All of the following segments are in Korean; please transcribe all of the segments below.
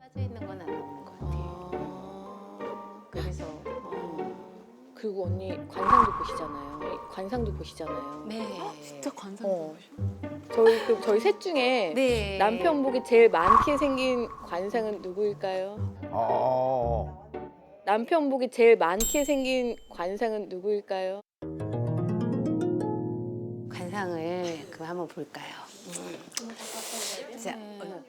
빠져 있는 건 안 나오는 것 같아요. 아, 그래서 음, 그리고 언니 관상도 보시잖아요. 관상도 보시잖아요. 네. 진짜 관상 어. 저희 그 저희 셋 중에 네. 남편 복이 제일 많게 생긴 관상은 누구일까요? 어. 남편 복이 제일 많게 생긴 관상은 누구일까요? 관상을 그 한번 볼까요? 자, 어,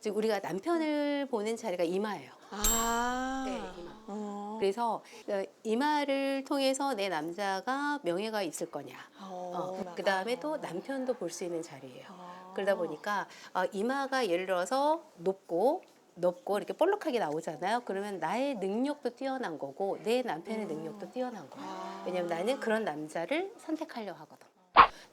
지금 우리가 남편을 보는 자리가 이마예요. 아. 네, 이마. 어. 그래서 어, 이마를 통해서 내 남자가 명예가 있을 거냐. 어, 그 다음에 또 남편도 볼 수 있는 자리예요. 아. 그러다 보니까 어, 이마가 예를 들어서 높고 높고 이렇게 볼록하게 나오잖아요. 그러면 나의 능력도 뛰어난 거고 내 남편의 능력도 뛰어난 거예요. 아. 왜냐면 나는 그런 남자를 선택하려 하거든.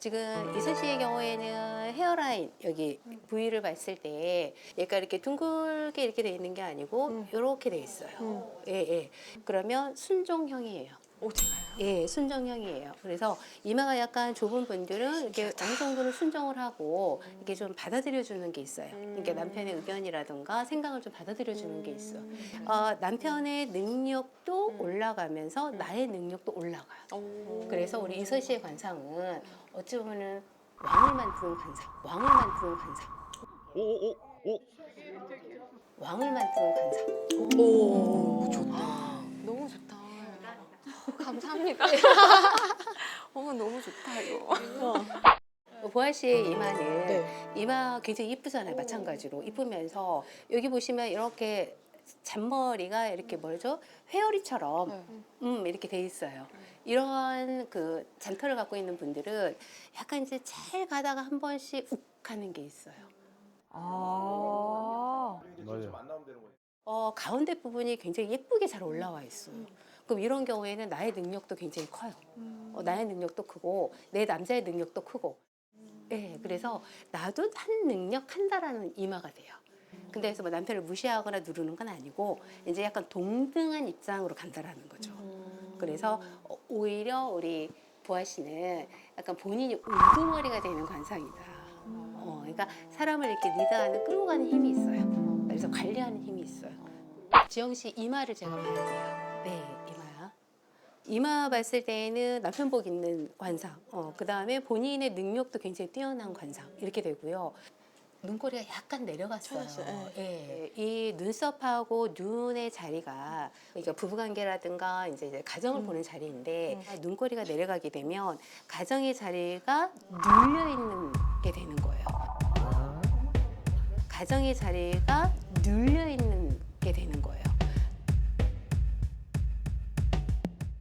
지금 이슬 씨의 경우에는 헤어라인 여기 부위를 봤을 때 얘가 이렇게 둥글게 이렇게 돼 있는 게 아니고 음. 이렇게 돼 있어요. 음. 예, 예. 그러면 순종형이에요. 오 제가요. 예, 순정형이에요. 그래서 이마가 약간 좁은 분들은 이렇게 어느 정도는 순정을 하고 이렇게 좀 받아들여 주는 게 있어요. 그러니까 남편의 의견이라든가 생각을 좀 받아들여 주는 게 있어. 어, 남편의 능력도 올라가면서 나의 능력도 올라가요. 오. 그래서 우리 이서 씨의 관상은 어찌 보면은 왕을 만드는 관상, 왕을 만드는 관상, 오오오 오. 왕을 만드는 관상. 오 좋다. 감사합니다. 어 너무 좋다 이거. 어, 보아 씨의 이마는 네. 이마 굉장히 이쁘잖아요. 마찬가지로 이쁘면서 여기 보시면 이렇게 잔머리가 이렇게 뭐죠? 회오리처럼 네. 음 이렇게 돼 있어요. 이러한 그 잔털을 갖고 있는 분들은 약간 이제 잘 가다가 한 번씩 욱 하는 게 있어요. 아. 맞아요. 어, 가운데 부분이 굉장히 예쁘게 잘 올라와 있어요. 그럼 이런 경우에는 나의 능력도 굉장히 커요. 어, 나의 능력도 크고 내 남자의 능력도 크고. 네, 그래서 나도 한 능력 한다라는 이마가 돼요. 근데 그래서 뭐 남편을 무시하거나 누르는 건 아니고 이제 약간 동등한 입장으로 간다라는 거죠. 그래서 어, 오히려 우리 보아 씨는 약간 본인이 우두머리가 되는 관상이다. 어, 그러니까 사람을 이렇게 리드하는 끌고 가는 힘이 있어요. 그래서 관리하는 힘이 있어요. 지영 씨 이마를 제가 봐야 돼요. 네. 이마 봤을 때에는 남편 복 있는 관상, 어, 그 다음에 본인의 능력도 굉장히 뛰어난 관상 이렇게 되고요. 눈꼬리가 약간 내려갔어요. 쳐졌어요, 예. 이 눈썹하고 눈의 자리가 그러니까 부부관계라든가 이제 이제 가정을 보는 자리인데 눈꼬리가 내려가게 되면 가정의 자리가 눌려 있는 게 되는 거예요. 가정의 자리가